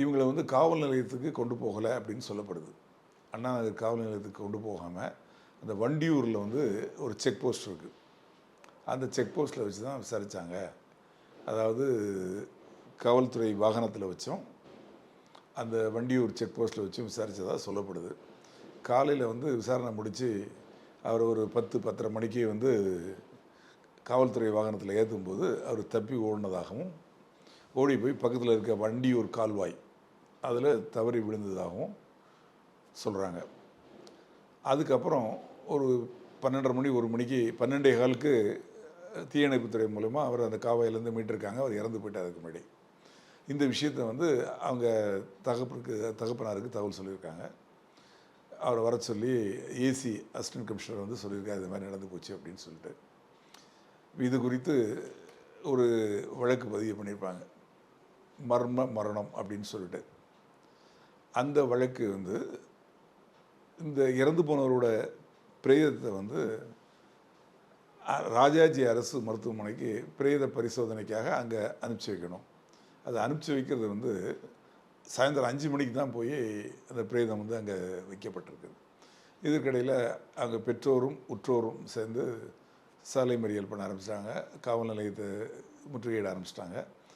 இவங்களை வந்து காவல் நிலையத்துக்கு கொண்டு போகலை அப்படின்னு சொல்லப்படுது. அண்ணாநகர் காவல் நிலையத்துக்கு கொண்டு போகாமல் அந்த வண்டியூரில் வந்து ஒரு செக் போஸ்ட் இருக்குது அந்த செக் போஸ்ட்டில் வச்சு தான் விசாரித்தாங்க அதாவது காவல்துறை வாகனத்தில் வச்சோம் அந்த வண்டியூர் செக் போஸ்ட்டில் வச்சும் விசாரித்ததாக சொல்லப்படுது. காலையில் வந்து விசாரணை முடித்து அவர் ஒரு பத்து பத்தரை மணிக்கு வந்து காவல்துறை வாகனத்தில் ஏற்றும்போது அவர் தப்பி ஓடினதாகவும் ஓடி போய் பக்கத்தில் இருக்க வண்டியூர் கால்வாய் அதில் தவறி விழுந்ததாகவும் சொல்கிறாங்க. அதுக்கப்புறம் ஒரு பன்னெண்டரை மணி ஒரு மணிக்கு பன்னெண்டே காலுக்கு தீயணைப்புத்துறை மூலமாக அவர் அந்த காவாயிலேருந்து மீட்டிருக்காங்க அவர் இறந்து போயிட்டார் அதுக்கு முன்னாடி. இந்த விஷயத்தை வந்து அவங்க தகப்பனுக்கு தகப்பனாருக்கு தகவல் சொல்லியிருக்காங்க. அவரை வர சொல்லி ஏசி அசிஸ்டன்ட் கமிஷனர் வந்து சொல்லியிருக்காரு இது மாதிரி நடந்து போச்சு அப்படின்னு சொல்லிட்டு. இது குறித்து ஒரு வழக்கு பதிவு பண்ணியிருப்பாங்க. மர்ம மரணம் அப்படின்னு சொல்லிட்டு. அந்த வழக்கு வந்து இந்த இறந்து போனவரோட பிரேதத்தை வந்து ராஜாஜி அரசு மருத்துவமனைக்கு பிரேத பரிசோதனைக்காக அங்கே அனுப்பிச்சி வைக்கணும். அதை அனுப்பிச்சி வைக்கிறது வந்து சாயந்தரம் அஞ்சு மணிக்கு தான் போய் அந்த பிரேதம் வந்து அங்கே வைக்கப்பட்டிருக்கு இதற்கிடையில் அங்கே பெற்றோரும் உற்றோரும் சேர்ந்து சாலை மறியல் பண்ண ஆரம்பிச்சிட்டாங்க. காவல் நிலையத்தை முற்றுகையிட ஆரம்பிச்சிட்டாங்க.